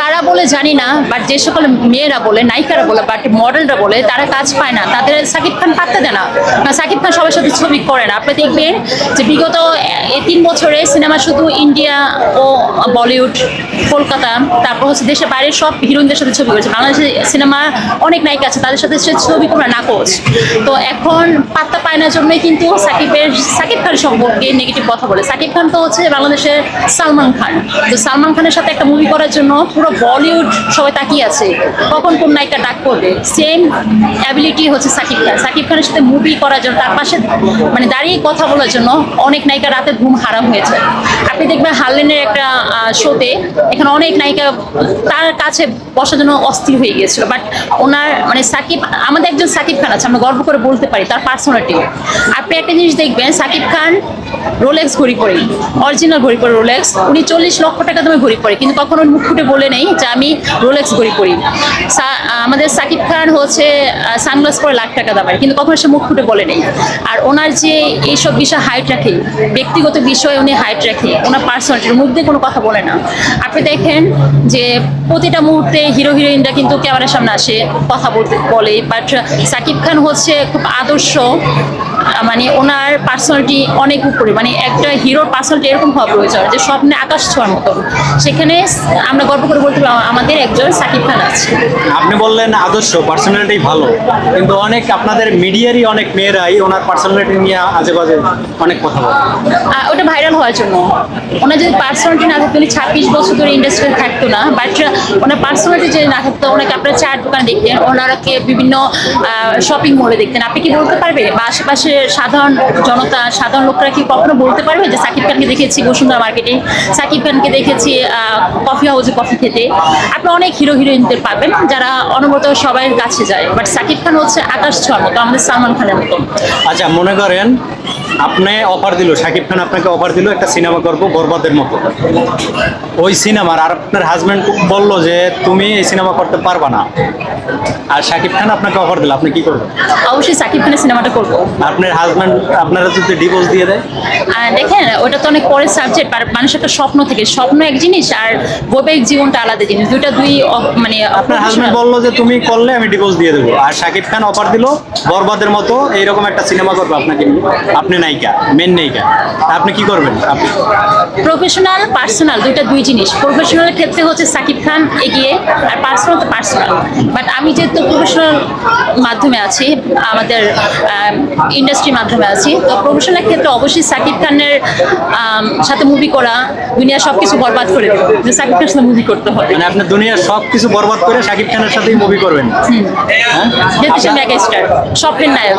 কারা বলে জানি না বাট যে সকল মেয়েরা বলে, নায়িকারা বলে বাট মডেলরা বলে, তারা কাজ পায় না। তাদের সাকিব খান পাত্তা দেয় না। সাকিব খান সবার সাথে ছবি করে না। আপনি দেখবেন যে বিগত এই তিন বছরে সিনেমা শুধু ইন্ডিয়া ও বলিউড, কলকাতা, তারপর হচ্ছে দেশের বাইরের সব হিরোইনদের সাথে ছবি করেছে। বাংলাদেশের সিনেমা অনেক নায়িকা আছে, তাদের সাথে সে ছবি করে না কোচ তো এখন পাত্তা পায় না জন্যই কিন্তু সাকিবের, সাকিব খান সম্পর্কে নেগেটিভ কথা বলে। সাকিব খান তো হচ্ছে বাংলাদেশের সালমান খান। তো সালমান খানের সাথে একটা মুভি করার জন্য পুরো বলিউড সবাই তাকিয়ে আছে। কখন কোন নায়িকা ডাক করবে সেম অ্যাবিলিটি হচ্ছে সাকিব খান। সাকিব খানের সাথে মুভি করার জন্য, তার পাশে মানে দাঁড়িয়ে কথা বলার জন্য অনেক নায়িকা রাতে ঘুম হারাম হয়েছে। আপনি দেখবেন হারলেনের একটা শোতে এখানে অনেক নায়িকা তার কাছে বসার জন্য অস্থির হয়ে গিয়েছিল। বাট ওনার মানে সাকিব, আমাদের একজন সাকিব খান আছে, আমরা গর্ব করে বলতে পারি, তার পার্সোনালিটি আপনি একটা জিনিস দেখবেন, সাকিব খান রোলেক্স ঘড়ি পরে অরিজিনাল ঘড়ি পরে রোলেক্স উনি চল্লিশ লক্ষ টাকা দামে ঘড়ি পরে, কিন্তু কখনো মুখ ফুটে বলে নেই যে আমি রোলেক্স ঘড়ি পরি। আমাদের সাকিব খান হচ্ছে সানগ্লাস পরে লাখ টাকা দামের, কিন্তু কখনো সে মুখ ফুটে বলে নেই। আর ওনার যে এইসব বিষয় হাইট রাখে, ব্যক্তিগত বিষয়ে উনি হাইট রাখে, ওনার পার্সোনালিটির মুখ দিয়ে কোনো কথা বলে না। আপনি দেখেন যে প্রতিটা মুহূর্তে হিরো হিরোইনরা কিন্তু ক্যামেরার সামনে আসে, কথা বলতে বলে বাট সাকিব খান হচ্ছে খুব আদর্শ মানে ওনার পার্সোনালিটি অনেক উপরে মানে একটা হিরোর পার্সোনালিটি এরকম হওয়া প্রয়োজন যে স্বপ্নে আকাশ ছোঁয়ার মতো। সেখানে আমরা গর্ব করে বলতে পারি আমাদের একজন সাকিব খান আছে। আপনি বললেন আদর্শ পার্সোনালিটি ভালো কিন্তু অনেক আপনাদের মিডিয়ারই অনেক মেয়েরাই ওনার পার্সোনালিটি নিয়ে আজে বাজে অনেক কথা বলে। ওটা ভাইরাল হওয়ার জন্য। ওনার যদি পার্সোনালিটি না থাকতো উনি ছাব্বিশ বছর ধরে ইন্ডাস্ট্রিতে থাকতো না বাট ওনার পার্সোনালিটি যদি না থাকতো ওনাকে আপনার চার দোকানে দেখতেন ওনারাকে বিভিন্ন শপিং মলে দেখতেন। আপনি কি বলতে পারবেন? বা আশেপাশে সাধারণ জনতা সাধারণ লোকরা কি কখনো বলতে পারবে যে সাকিব খানকে দেখেছি বসুন্ধরা মার্কেটে? সাকিব খানকে দেখেছি কফি হাউসে কফি খেতে। আপনি অনেক হিরো হিরোইনদের পাবেন যারা অনবরত সবাই কাছে যায়। বাট সাকিব খান হচ্ছে আকাশ ছোঁয়ার মতো আমাদের সালমান খানের মতো। আচ্ছা মনে করেন আপনি অফার দিল শাকিব খান আপনাকে অফার দিল একটা সিনেমা করব বরবাদের মতো। ওই সিনেমার আর আপনার হাজব্যান্ড বলল যে তুমি এই সিনেমা করতে পারবা না। আর সাকিব খান আপনাকে অফার দিল আপনি কি করবেন? অবশ্যই সাকিব খানের সিনেমাটা করব। আপনার হাজব্যান্ড আপনারা যদি ডিভোর্স দিয়ে দেয়? দেখেন ওটা তো অনেক পরের সাবজেক্ট আর মানুষের একটা স্বপ্ন থেকে স্বপ্ন এক জিনিস আর বৈবাহিক জীবনটা আলাদা জিনিস দুইটা দুই মানে আপনার হাজব্যান্ড বলল যে তুমি করলে আমি ডিভোর্স দিয়ে দেবো। আর শাকিব খান অফার দিল বরবাদের মতো এইরকম একটা সিনেমা করবে আপনাকে আপনি নায়িকা মেন নায়িকা। আপনি কি করবেন? আপনি প্রফেশনাল পার্সোনাল দুইটা দুই জিনিস। প্রফেশনাল ক্ষেত্রে হচ্ছে সাকিব খান এগিয়ে আর পার্সোনাল তো পার্সোনাল বাট আমি যেহেতু প্রফেশনাল মাধ্যমে আছি আমাদের ইন্ডাস্ট্রির মাধ্যমে আছি। তো প্রমোশনের ক্ষেত্রে অবশ্যই সাকিব খানের সাথে মুভি করা দুনিয়া সব কিছু বরবাদ করে দেবো। যে সাকিব খানের সাথে মুভি করতে হবে। মানে আপনার দুনিয়ার সব কিছু বরবাদ করে সাকিব খানের সাথেই মুভি করবেন। হ্যাঁ? যেহেতু সে মেগা স্টার স্বপ্নের নায়ক।